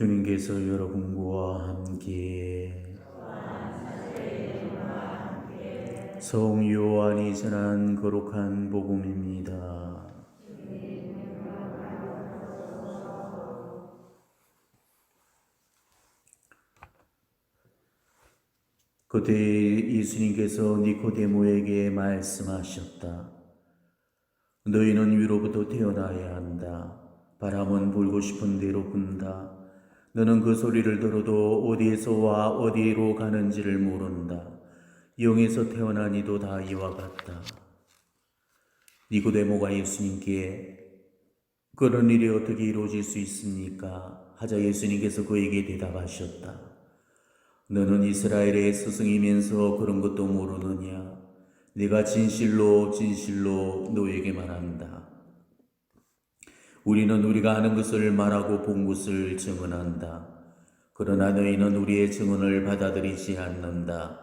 주님께서 여러분과 함께 성 요한이 전한 거룩한 복음입니다. 그때 예수님께서 니코데모에게 말씀하셨다. 너희는 위로부터 태어나야 한다. 바람은 불고 싶은 대로 분다. 너는 그 소리를 들어도 어디에서 와 어디로 가는지를 모른다. 영에서 태어난 이도 다 이와 같다. 니고데모가 예수님께 그런 일이 어떻게 이루어질 수 있습니까? 하자 예수님께서 그에게 대답하셨다. 너는 이스라엘의 스승이면서 그런 것도 모르느냐? 내가 진실로 진실로 너에게 말한다. 우리는 우리가 아는 것을 말하고 본 것을 증언한다. 그러나 너희는 우리의 증언을 받아들이지 않는다.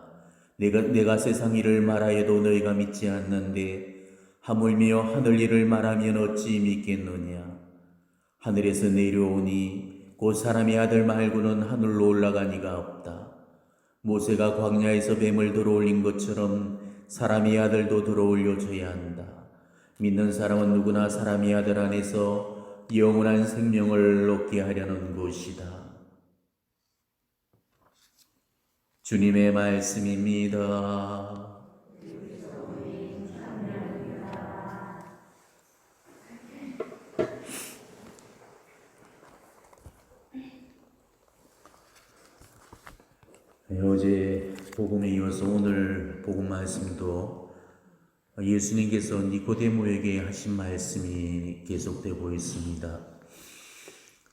내가, 내가 세상 일을 말하여도 너희가 믿지 않는데 하물며 하늘 일을 말하면 어찌 믿겠느냐? 하늘에서 내려오니 곧 사람의 아들 말고는 하늘로 올라가니가 없다. 모세가 광야에서 뱀을 들어올린 것처럼 사람의 아들도 들어올려줘야 한다. 믿는 사람은 누구나 사람의 아들 안에서 영원한 생명을 얻게 하려는 것이다. 주님의 말씀입니다. 네, 어제 복음에 이어서 오늘 복음 말씀도 예수님께서 니코데모에게 하신 말씀이 계속되고 있습니다.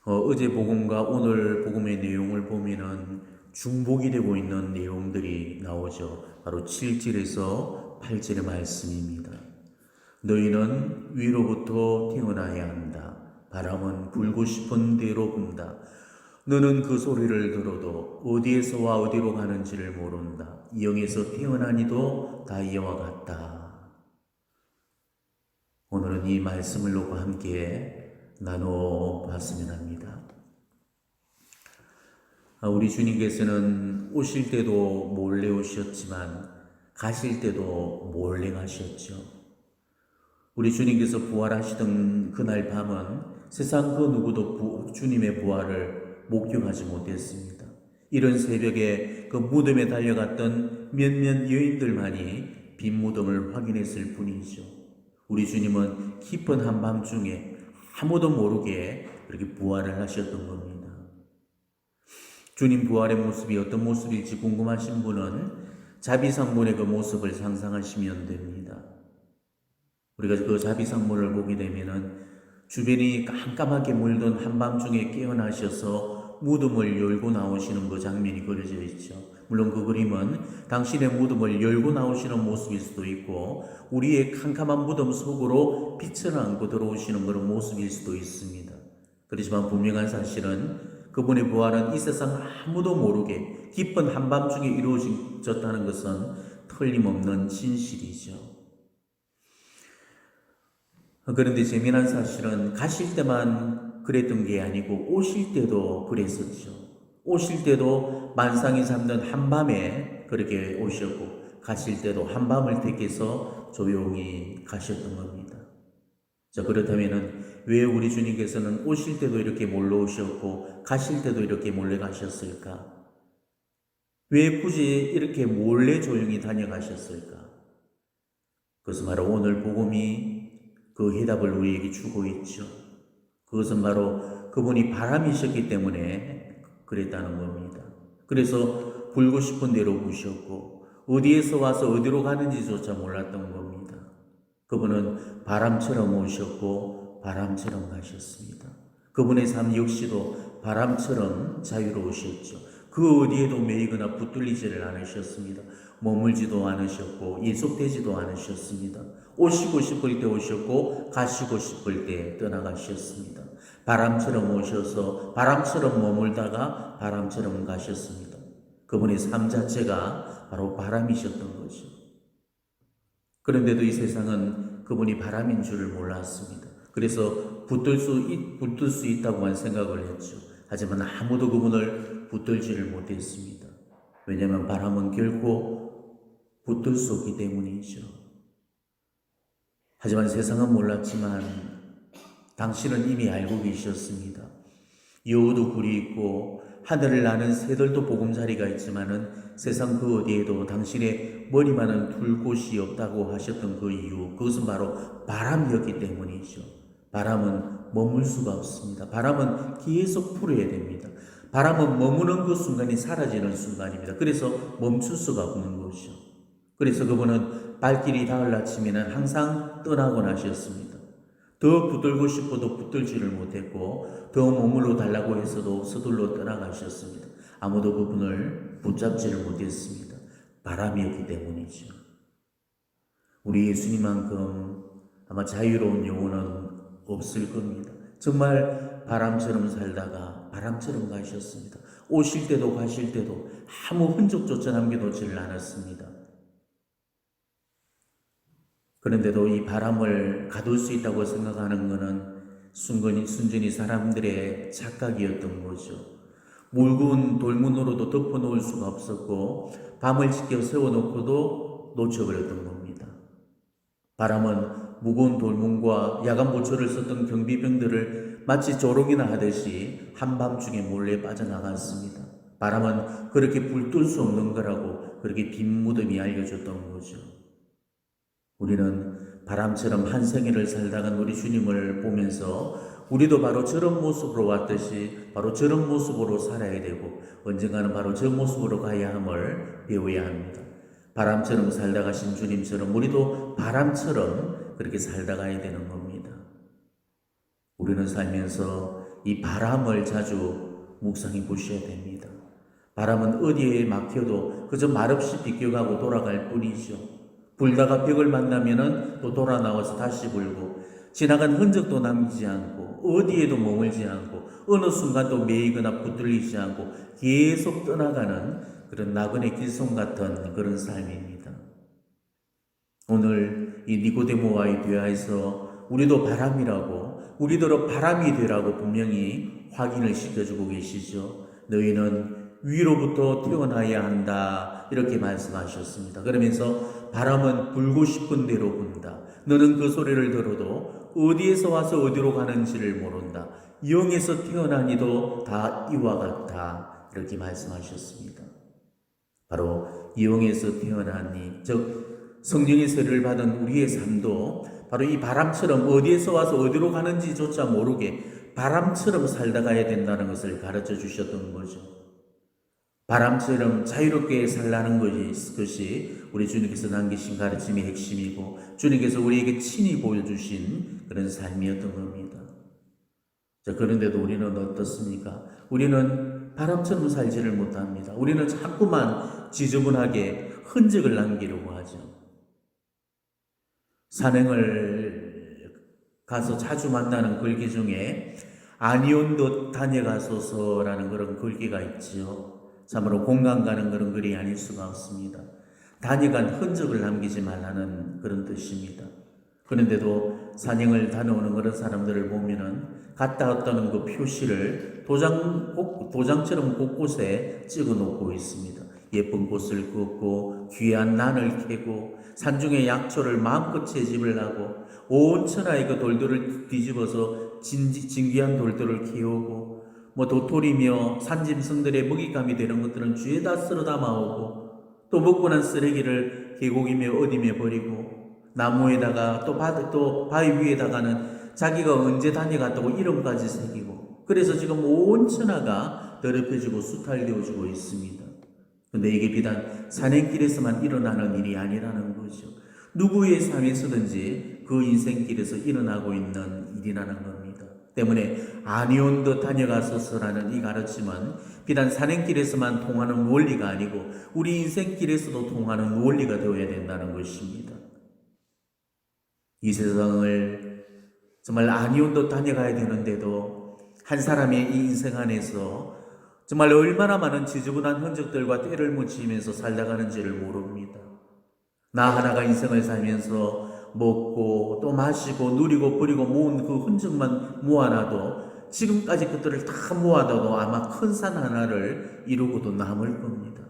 어, 제 복음과 오늘 복음의 내용을 보면은 중복이 되고 있는 내용들이 나오죠. 바로 7절에서 8절의 말씀입니다. 너희는 위로부터 태어나야 한다. 바람은 불고 싶은 대로 분다. 너는 그 소리를 들어도 어디에서와 어디로 가는지를 모른다. 영에서 태어난 이도 다 이와 같다. 오늘은 이 말씀을 놓고 함께 나눠 봤으면 합니다. 아, 우리 주님께서는 오실 때도 몰래 오셨지만 가실 때도 몰래 가셨죠. 우리 주님께서 부활하시던 그날 밤은 세상 그 누구도 부, 주님의 부활을 목격하지 못했습니다. 이런 새벽에 그 무덤에 달려갔던 몇몇 여인들만이 빈 무덤을 확인했을 뿐이죠. 우리 주님은 깊은 한밤 중에 아무도 모르게 그렇게 부활을 하셨던 겁니다. 주님 부활의 모습이 어떤 모습일지 궁금하신 분은 자비상문의 그 모습을 상상하시면 됩니다. 우리가 그 자비상문을 보게 되면은 주변이 깜깜하게 물든 한밤중에 깨어나셔서 무덤을 열고 나오시는 그 장면이 그려져 있죠. 물론 그 그림은 당신의 무덤을 열고 나오시는 모습일 수도 있고 우리의 캄캄한 무덤 속으로 빛을 안고 들어오시는 그런 모습일 수도 있습니다. 그렇지만 분명한 사실은 그분의 부활은 이 세상 아무도 모르게 깊은 한밤중에 이루어졌다는 것은 틀림없는 진실이죠. 그런데 재미난 사실은 가실 때만 그랬던 게 아니고 오실 때도 그랬었죠. 오실 때도 만상이 잠든 한밤에 그렇게 오셨고 가실 때도 한밤을 택해서 조용히 가셨던 겁니다. 자, 그렇다면은 왜 우리 주님께서는 오실 때도 이렇게 몰래 오셨고 가실 때도 이렇게 몰래 가셨을까? 왜 굳이 이렇게 몰래 조용히 다녀가셨을까? 그것은 바로 오늘 복음이 그 해답을 우리에게 주고 있죠. 그것은 바로 그분이 바람이셨기 때문에 그랬다는 겁니다. 그래서 불고 싶은 대로 부셨고 어디에서 와서 어디로 가는지조차 몰랐던 겁니다. 그분은 바람처럼 오셨고 바람처럼 가셨습니다. 그분의 삶 역시도 바람처럼 자유로우셨죠. 그 어디에도 매이거나 붙들리지를 않으셨습니다. 머물지도 않으셨고 예속되지도 않으셨습니다. 오시고 싶을 때 오셨고 가시고 싶을 때 떠나가셨습니다. 바람처럼 오셔서 바람처럼 머물다가 바람처럼 가셨습니다. 그분의 삶 자체가 바로 바람이셨던 거죠. 그런데도 이 세상은 그분이 바람인 줄을 몰랐습니다. 그래서 붙들 수, 붙들 수 있다고만 생각을 했죠. 하지만 아무도 그분을 붙들지를 못했습니다. 왜냐하면 바람은 결코 붙들 수 없기 때문이죠. 하지만 세상은 몰랐지만 당신은 이미 알고 계셨습니다. 여우도 굴이 있고 하늘을 나는 새들도 보금자리가 있지만은 세상 그 어디에도 당신의 머리만은 둘 곳이 없다고 하셨던 그 이유 그것은 바로 바람이었기 때문이죠. 바람은 머물 수가 없습니다. 바람은 계속 불어야 됩니다. 바람은 머무는 그 순간이 사라지는 순간입니다. 그래서 멈출 수가 없는 것이죠. 그래서 그분은 발길이 닿을 아침에는 항상 떠나곤 하셨습니다. 더 붙들고 싶어도 붙들지를 못했고 더 머물러 달라고 해서도 서둘러 떠나가셨습니다. 아무도 그분을 붙잡지를 못했습니다. 바람이었기 때문이죠. 우리 예수님만큼 아마 자유로운 영혼은 없을 겁니다. 정말 바람처럼 살다가 바람처럼 가셨습니다. 오실 때도 가실 때도 아무 흔적조차 남겨놓지를 않았습니다. 그런데도 이 바람을 가둘 수 있다고 생각하는 것은 순전히, 순전히 사람들의 착각이었던 거죠. 묽은 돌문으로도 덮어놓을 수가 없었고 밤을 지켜 세워놓고도 놓쳐버렸던 겁니다. 바람은 무거운 돌문과 야간 보초를 썼던 경비병들을 마치 조롱이나 하듯이 한밤중에 몰래 빠져나갔습니다. 바람은 그렇게 불 뚫 수 없는 거라고 그렇게 빈 무덤이 알려줬던 거죠. 우리는 바람처럼 한 생애를 살다간 우리 주님을 보면서 우리도 바로 저런 모습으로 왔듯이 바로 저런 모습으로 살아야 되고 언젠가는 바로 저 모습으로 가야 함을 배워야 합니다. 바람처럼 살다 가신 주님처럼 우리도 바람처럼 그렇게 살다 가야 되는 겁니다. 우리는 살면서 이 바람을 자주 묵상해 보셔야 됩니다. 바람은 어디에 막혀도 그저 말없이 비껴가고 돌아갈 뿐이죠. 불다가 벽을 만나면은 또 돌아 나와서 다시 불고 지나간 흔적도 남기지 않고 어디에도 머물지 않고 어느 순간도 매이거나 붙들리지 않고 계속 떠나가는 그런 나그네 길송 같은 그런 삶입니다. 오늘 이 니고데모와의 대화에서 우리도 바람이라고 우리더러 바람이 되라고 분명히 확인을 시켜주고 계시죠. 너희는 위로부터 태어나야 한다. 이렇게 말씀하셨습니다. 그러면서 바람은 불고 싶은 대로 분다. 너는 그 소리를 들어도 어디에서 와서 어디로 가는지를 모른다. 영에서 태어나니도 다 이와 같다. 이렇게 말씀하셨습니다. 바로 영에서 태어나니, 즉, 성령의 세를 받은 우리의 삶도 바로 이 바람처럼 어디에서 와서 어디로 가는지조차 모르게 바람처럼 살다 가야 된다는 것을 가르쳐 주셨던 거죠. 바람처럼 자유롭게 살라는 것이, 것이 우리 주님께서 남기신 가르침의 핵심이고 주님께서 우리에게 친히 보여주신 그런 삶이었던 겁니다. 자, 그런데도 우리는 어떻습니까? 우리는 바람처럼 살지를 못합니다. 우리는 자꾸만 지저분하게 흔적을 남기려고 하죠. 산행을 가서 자주 만나는 글귀 중에 아니온 듯 다녀가소서라는 그런 글귀가 있지요. 참으로 공감 가는 그런 글이 아닐 수가 없습니다. 다녀간 흔적을 남기지 말라는 그런 뜻입니다. 그런데도 산행을 다녀오는 그런 사람들을 보면은 갔다 왔다는 그 표시를 도장, 도장처럼 곳곳에 찍어 놓고 있습니다. 예쁜 꽃을 긋고 귀한 난을 캐고 산중의 약초를 마음껏 채집을 하고 온 천하의 그 돌들을 뒤집어서 진, 진귀한 돌들을 키우고 뭐 도토리며 산짐승들의 먹잇감이 되는 것들은 쥐에다 쓸어 담아오고 또 먹고 난 쓰레기를 계곡이며 어디며 버리고 나무에다가 또, 바, 또 바위 위에다가는 자기가 언제 다녀갔다고 이름까지 새기고 그래서 지금 온 천하가 더럽혀지고 수탈되어지고 있습니다. 근데 이게 비단 산행길에서만 일어나는 일이 아니라는 거죠. 누구의 삶에서든지 그 인생길에서 일어나고 있는 일이라는 겁니다. 때문에 아니온 듯 다녀가소서라는 이 가르침은 비단 산행길에서만 통하는 원리가 아니고 우리 인생길에서도 통하는 원리가 되어야 된다는 것입니다. 이 세상을 정말 아니온 듯 다녀가야 되는데도 한 사람의 이 인생 안에서 정말 얼마나 많은 지저분한 흔적들과 때를 묻히면서 살다가는지를 모릅니다. 나 하나가 인생을 살면서 먹고 또 마시고 누리고 버리고 모은 그 흔적만 모아놔도 지금까지 것들을 다 모아둬도 아마 큰 산 하나를 이루고도 남을 겁니다.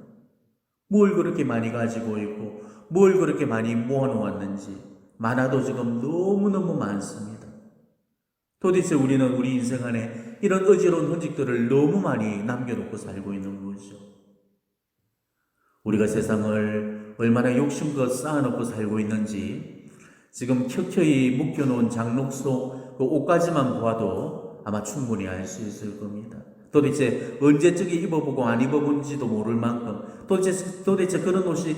뭘 그렇게 많이 가지고 있고 뭘 그렇게 많이 모아놓았는지 많아도 지금 너무너무 많습니다. 도대체 우리는 우리 인생 안에 이런 어지러운 흔적들을 너무 많이 남겨놓고 살고 있는 거죠. 우리가 세상을 얼마나 욕심껏 쌓아놓고 살고 있는지 지금 켜켜이 묶여놓은 장록소 그 옷까지만 보아도 아마 충분히 알 수 있을 겁니다. 도대체 언제적에 입어보고 안 입어본지도 모를 만큼 도대체, 도대체 그런 옷이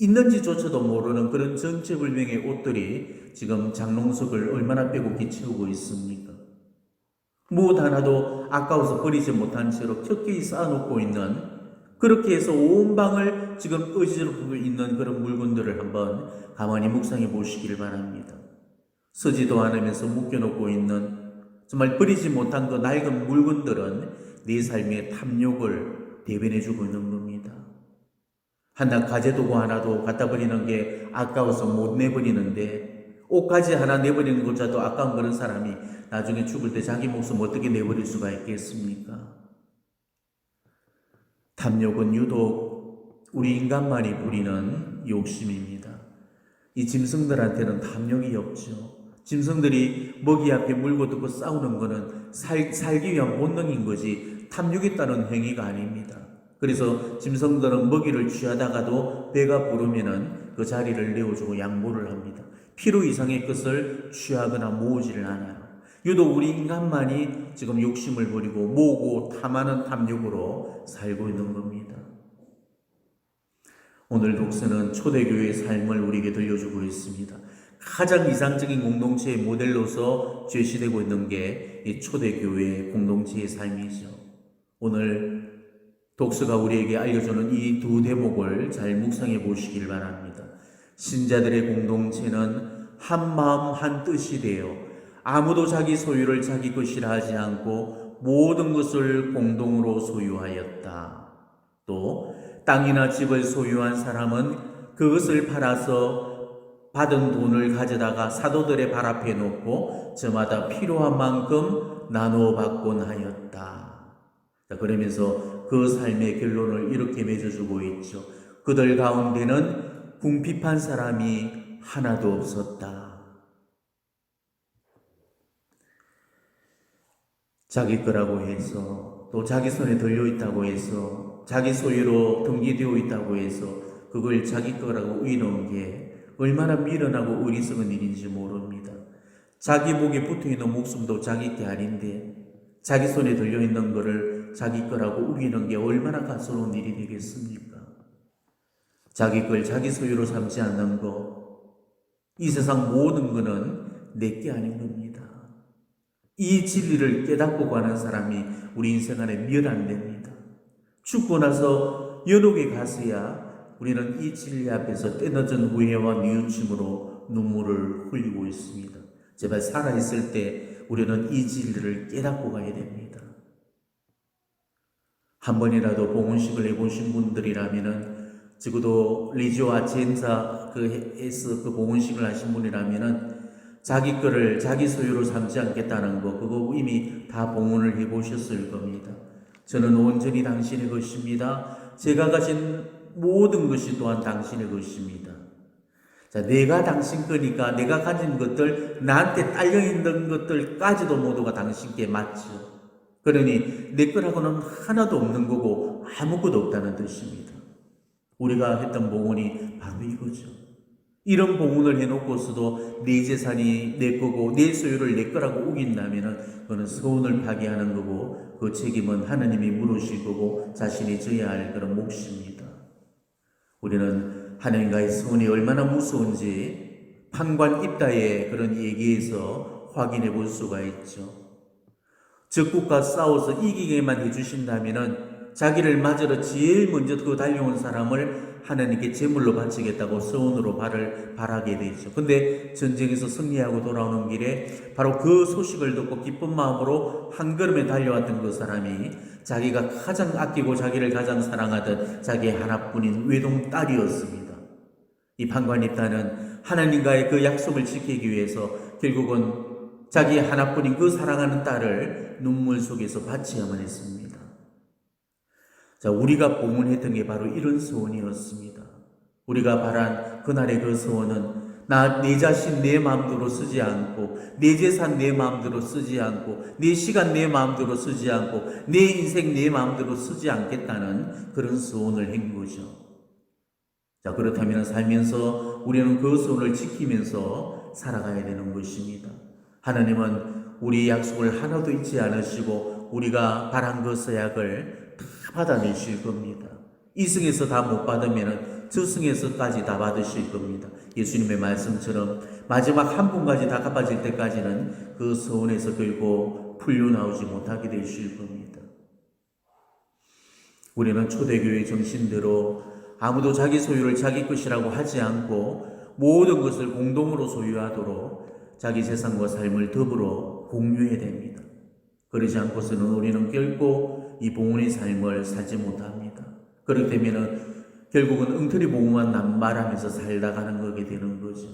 있는지조차도 모르는 그런 정체불명의 옷들이 지금 장롱석을 얼마나 빼곡히 채우고 있습니까? 무엇 하나도 아까워서 버리지 못한 채로 켜켜이 쌓아놓고 있는 그렇게 해서 온 방을 지금 어지럽고 있는 그런 물건들을 한번 가만히 묵상해 보시기를 바랍니다. 쓰지도 않으면서 묶여놓고 있는 정말 버리지 못한 그 낡은 물건들은 네 삶의 탐욕을 대변해 주고 있는 겁니다. 하나 가재도구 하나도 갖다 버리는 게 아까워서 못 내버리는데 옷가지 하나 내버리는 것조차도 아까운 그런 사람이 나중에 죽을 때 자기 목숨 어떻게 내버릴 수가 있겠습니까? 탐욕은 유독 우리 인간만이 부리는 욕심입니다. 이 짐승들한테는 탐욕이 없죠. 짐승들이 먹이 앞에 물고 듣고 싸우는 것은 살, 살기 위한 본능인 거지 탐욕이 따른 행위가 아닙니다. 그래서 짐승들은 먹이를 취하다가도 배가 부르면은 그 자리를 내어주고 양보를 합니다. 필요 이상의 것을 취하거나 모으지를 않아요. 유독 우리 인간만이 지금 욕심을 부리고 모으고 탐하는 탐욕으로 살고 있는 겁니다. 오늘 독서는 초대교회의 삶을 우리에게 들려주고 있습니다. 가장 이상적인 공동체의 모델로서 제시되고 있는 게 이 초대교회의 공동체의 삶이죠. 오늘 독서가 우리에게 알려주는 이 두 대목을 잘 묵상해 보시길 바랍니다. 신자들의 공동체는 한 마음 한 뜻이 되어 아무도 자기 소유를 자기 것이라 하지 않고 모든 것을 공동으로 소유하였다. 또 땅이나 집을 소유한 사람은 그것을 팔아서 받은 돈을 가져다가 사도들의 발 앞에 놓고 저마다 필요한 만큼 나누어 받곤 하였다. 자, 그러면서 그 삶의 결론을 이렇게 맺어주고 있죠. 그들 가운데는 궁핍한 사람이 하나도 없었다. 자기 거라고 해서 또 자기 손에 들려 있다고 해서 자기 소유로 등기되어 있다고 해서 그걸 자기 거라고 의놓은 게 얼마나 미련하고 어리석은 일인지 모릅니다. 자기 목에 붙어 있는 목숨도 자기 게 아닌데 자기 손에 들려 있는 거를 자기 거라고 우기는 게 얼마나 가스러운 일이 되겠습니까? 자기 걸 자기 소유로 삼지 않는 거, 이 세상 모든 거는 내 게 아닌 겁니다. 이 진리를 깨닫고 가는 사람이 우리 인생 안에 멸안됩니다. 죽고 나서 연옥에 가서야 우리는 이 진리 앞에서 때늦은 후회와 뉘우침으로 눈물을 흘리고 있습니다. 제발 살아있을 때 우리는 이 진리를 깨닫고 가야 됩니다. 한 번이라도 봉헌식을 해보신 분들이라면은 적어도 리조아 젠사 그 에스 그 봉헌식을 하신 분이라면은 자기 거를 자기 소유로 삼지 않겠다는 거 그거 이미 다 봉헌을 해보셨을 겁니다. 저는 온전히 당신의 것입니다. 제가 가진 모든 것이 또한 당신의 것입니다. 자, 내가 당신 거니까 내가 가진 것들, 나한테 딸려 있는 것들까지도 모두가 당신께 맞죠. 그러니 내 거라고는 하나도 없는 거고 아무것도 없다는 뜻입니다. 우리가 했던 봉헌이 바로 이거죠. 이런 봉헌을 해놓고서도 내 재산이 내 거고 내 소유를 내 거라고 우긴다면은 그는 서운을 파괴하는 거고 그 책임은 하나님이 물으실 거고 자신이 져야 할 그런 몫입니다. 우리는 하나님과의 서운이 얼마나 무서운지 판관 입다의 그런 얘기에서 확인해 볼 수가 있죠. 적국과 싸워서 이기게만 해주신다면은 자기를 맞으러 제일 먼저 그 달려온 사람을 하나님께 제물로 바치겠다고 서운으로 발을 발하게 되죠. 근데 전쟁에서 승리하고 돌아오는 길에 바로 그 소식을 듣고 기쁜 마음으로 한 걸음에 달려왔던 그 사람이 자기가 가장 아끼고 자기를 가장 사랑하던 자기의 하나뿐인 외동 딸이었습니다. 이 판관입다는 하나님과의 그 약속을 지키기 위해서 결국은 자기 하나뿐인 그 사랑하는 딸을 눈물 속에서 바치야만 했습니다. 자, 우리가 봉헌했던 게 바로 이런 소원이었습니다. 우리가 바란 그날의 그 소원은 나 내 자신 내 마음대로 쓰지 않고 내 재산 내 마음대로 쓰지 않고 내 시간 내 마음대로 쓰지 않고 내 인생 내 마음대로 쓰지 않겠다는 그런 소원을 한 거죠. 자, 그렇다면 살면서 우리는 그 소원을 지키면서 살아가야 되는 것입니다. 하나님은 우리 약속을 하나도 잊지 않으시고 우리가 바란 그 서약을 다 받아내실 겁니다. 이승에서 다 못 받으면 저승에서까지 다 받으실 겁니다. 예수님의 말씀처럼 마지막 한 분까지 다 갚아질 때까지는 그 서원에서 결국 풀려나오지 못하게 되실 겁니다. 우리는 초대교회 정신대로 아무도 자기 소유를 자기 것이라고 하지 않고 모든 것을 공동으로 소유하도록 자기 세상과 삶을 더불어 공유해야 됩니다. 그러지 않고서는 우리는 결코 이 봉헌의 삶을 살지 못합니다. 그렇게 되면은 결국은 엉터리 복음만 남발하면서 살다 가는 거게 되는 거죠.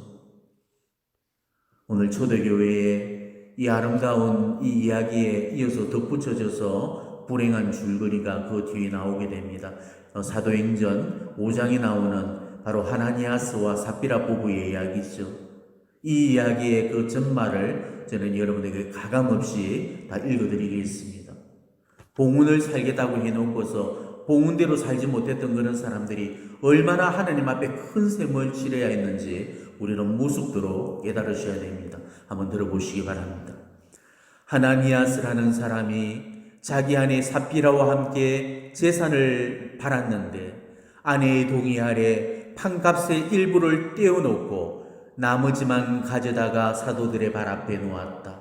오늘 초대교회의 이 아름다운 이 이야기에 이어서 덧붙여져서 불행한 줄거리가 그 뒤에 나오게 됩니다. 어, 사도행전 5장에 나오는 바로 하나니아스와 삽비라 부부의 이야기죠. 이 이야기의 그 전말을 저는 여러분에게 가감없이 다 읽어드리겠습니다. 봉운을 살겠다고 해놓고서 봉운대로 살지 못했던 그런 사람들이 얼마나 하나님 앞에 큰 셈을 치러야 했는지 우리는 무숙도록 깨달으셔야 됩니다. 한번 들어보시기 바랍니다. 하나니아스라는 사람이 자기 아내 삽비라와 함께 재산을 팔았는데 아내의 동의 아래 판값의 일부를 떼어놓고 나머지만 가져다가 사도들의 발 앞에 놓았다.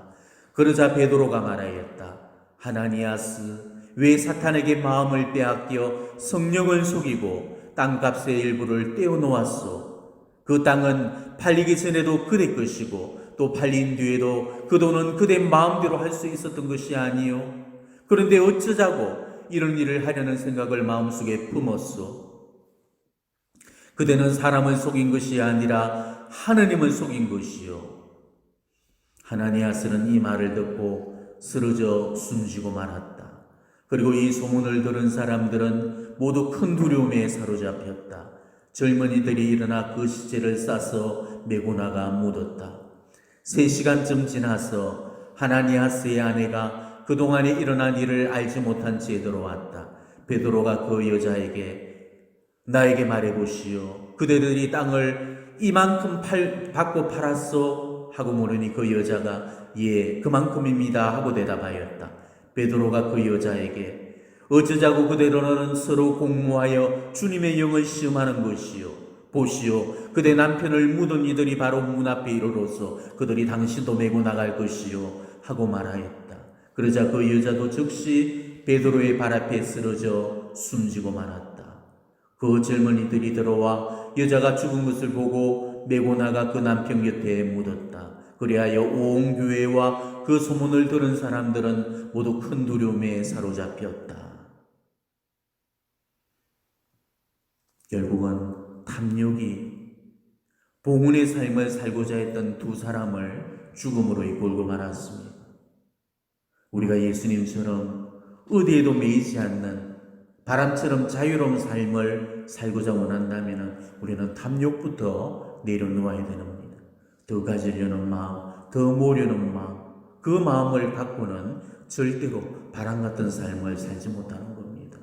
그러자 베드로가 말하였다. 하나니아스 왜 사탄에게 마음을 빼앗겨 성령을 속이고 땅값의 일부를 떼어놓았소? 그 땅은 팔리기 전에도 그대 것이고 또 팔린 뒤에도 그 돈은 그대 마음대로 할 수 있었던 것이 아니요. 그런데 어쩌자고 이런 일을 하려는 생각을 마음속에 품었소. 그대는 사람을 속인 것이 아니라 하느님을 속인 것이요. 하나니아스는 이 말을 듣고 쓰러져 숨지고 말았다. 그리고 이 소문을 들은 사람들은 모두 큰 두려움에 사로잡혔다. 젊은이들이 일어나 그 시체를 싸서 메고 나가 묻었다. 세 시간쯤 지나서 하나니아스의 아내가 그동안에 일어난 일을 알지 못한 채 들어왔다. 베드로가 그 여자에게 나에게 말해보시오. 그대들이 땅을 이만큼 팔, 받고 팔았소? 하고 물으니 그 여자가 예, 그만큼입니다. 하고 대답하였다. 베드로가 그 여자에게 어쩌자고 그대로는 서로 공모하여 주님의 영을 시험하는 것이요. 보시오. 그대 남편을 묻은 이들이 바로 문 앞에 이르러서 그들이 당신도 메고 나갈 것이요. 하고 말하였다. 그러자 그 여자도 즉시 베드로의 발 앞에 쓰러져 숨지고 말았다. 그 젊은이들이 들어와 여자가 죽은 것을 보고 메고 나가 그 남편 곁에 묻었다. 그리하여 온 교회와 그 소문을 들은 사람들은 모두 큰 두려움에 사로잡혔다. 결국은 탐욕이 봉운의 삶을 살고자 했던 두 사람을 죽음으로 이끌고 말았습니다. 우리가 예수님처럼 어디에도 매이지 않는 바람처럼 자유로운 삶을 살고자 원한다면 우리는 탐욕부터 내려놓아야 되는 겁니다. 더 가지려는 마음, 더 모려는 마음, 그 마음을 갖고는 절대로 바람 같은 삶을 살지 못하는 겁니다.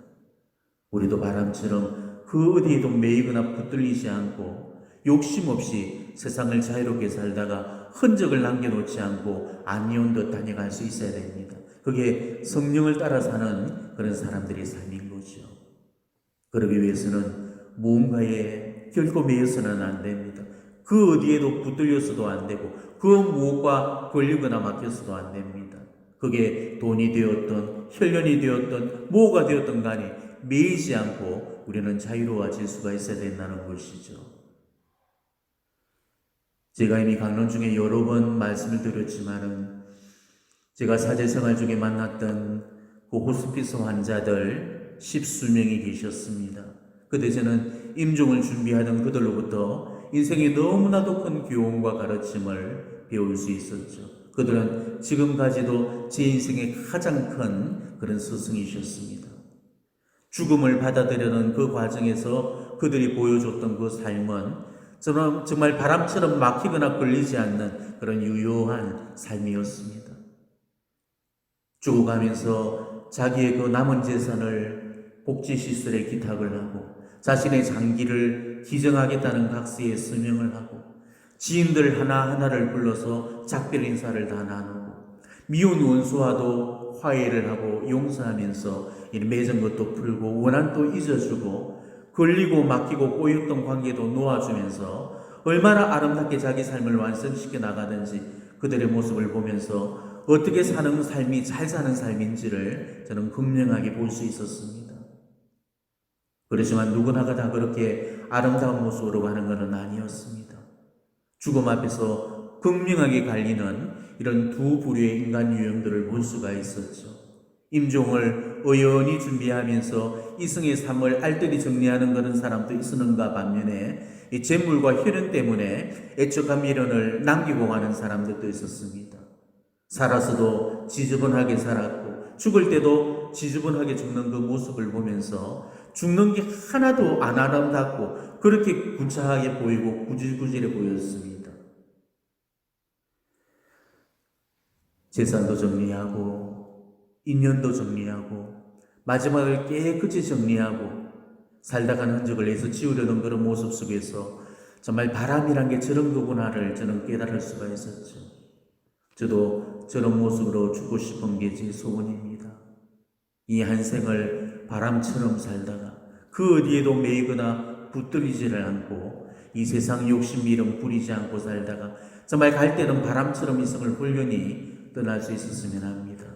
우리도 바람처럼 그 어디에도 매이거나 붙들리지 않고 욕심 없이 세상을 자유롭게 살다가 흔적을 남겨놓지 않고 안니온 듯 다녀갈 수 있어야 됩니다. 그게 성령을 따라 사는 그런 사람들의 삶인 거죠. 그러기 위해서는 무언가에 결코 매여서는 안 됩니다. 그 어디에도 붙들려서도 안 되고 그 무엇과 걸리거나 막혀서도 안 됩니다. 그게 돈이 되었던 혈련이 되었던 뭐가 되었던 간에 매이지 않고 우리는 자유로워질 수가 있어야 된다는 것이죠. 제가 이미 강론 중에 여러 번 말씀을 드렸지만은 제가 사제생활 중에 만났던 그 호스피스 환자들 십수명이 계셨습니다. 그때 저는 임종을 준비하던 그들로부터 인생의 너무나도 큰 교훈과 가르침을 배울 수 있었죠. 그들은 지금까지도 제 인생의 가장 큰 그런 스승이셨습니다. 죽음을 받아들여는 그 과정에서 그들이 보여줬던 그 삶은 정말 바람처럼 막히거나 끌리지 않는 그런 유효한 삶이었습니다. 죽어가면서 자기의 그 남은 재산을 복지 시설에 기탁을 하고 자신의 장기를 기증하겠다는 각서에 서명을 하고 지인들 하나하나를 불러서 작별 인사를 다 나누고 미운 원수와도 화해를 하고 용서하면서 이 맺은 것도 풀고 원한도 잊어주고 걸리고 막히고 꼬였던 관계도 놓아주면서 얼마나 아름답게 자기 삶을 완성시켜 나가든지 그들의 모습을 보면서 어떻게 사는 삶이 잘 사는 삶인지를 저는 분명하게 볼 수 있었습니다. 그렇지만 누구나가 다 그렇게 아름다운 모습으로 가는 것은 아니었습니다. 죽음 앞에서 극명하게 갈리는 이런 두 부류의 인간 유형들을 볼 수가 있었죠. 임종을 의연히 준비하면서 이승의 삶을 알뜰히 정리하는 그런 사람도 있었는가 반면에 이 재물과 혈연 때문에 애처가 미련을 남기고 가는 사람들도 있었습니다. 살아서도 지저분하게 살았고 죽을 때도 지저분하게 죽는 그 모습을 보면서 죽는 게 하나도 안 아름답고 그렇게 구차하게 보이고 구질구질해 보였습니다. 재산도 정리하고 인연도 정리하고 마지막을 깨끗이 정리하고 살다가는 흔적을 내서 지우려는 그런 모습 속에서 정말 바람이란 게 저런 거구나를 저는 깨달을 수가 있었죠. 저도 저런 모습으로 죽고 싶은 게 제 소원입니다. 이 한 생을 바람처럼 살다가 그 어디에도 매이거나 붙들리지를 않고 이 세상 욕심 미련 부리지 않고 살다가 정말 갈 때는 바람처럼 이성을 홀려니 떠날 수 있었으면 합니다.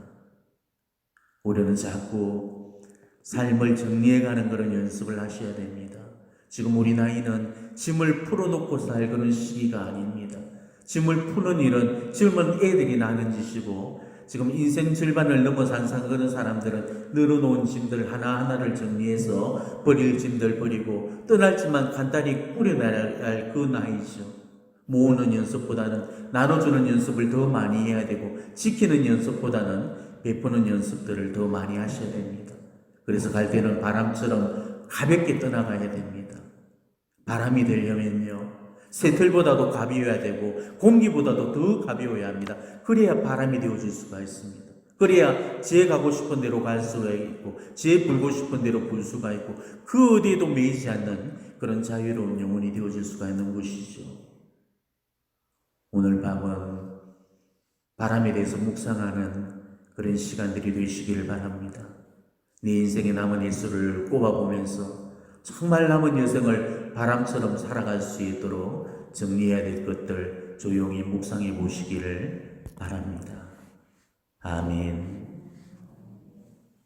우리는 자꾸 삶을 정리해가는 그런 연습을 하셔야 됩니다. 지금 우리 나이는 짐을 풀어놓고 살고는 시기가 아닙니다. 짐을 푸는 일은 젊은 애들이 나는 짓이고 지금 인생 절반을 넘어 산 사는 사람들은 늘어놓은 짐들 하나하나를 정리해서 버릴 짐들 버리고 떠날 짐만 간단히 꾸려나야 할 그 나이죠. 모으는 연습보다는 나눠주는 연습을 더 많이 해야 되고 지키는 연습보다는 베푸는 연습들을 더 많이 하셔야 됩니다. 그래서 갈 때는 바람처럼 가볍게 떠나가야 됩니다. 바람이 되려면요. 새틀보다도 가벼워야 되고 공기보다도 더 가벼워야 합니다. 그래야 바람이 되어줄 수가 있습니다. 그래야 제 가고 싶은 대로 갈 수가 있고 제 불고 싶은 대로 불 수가 있고 그 어디에도 매이지 않는 그런 자유로운 영혼이 되어질 수가 있는 것이죠. 오늘 밤은 바람에 대해서 묵상하는 그런 시간들이 되시기를 바랍니다. 내 인생의 남은 예수를 꼽아보면서 정말 남은 여생을 바람처럼 살아갈 수 있도록 정리해야 될 것들 조용히 묵상해 보시기를 바랍니다. 아멘.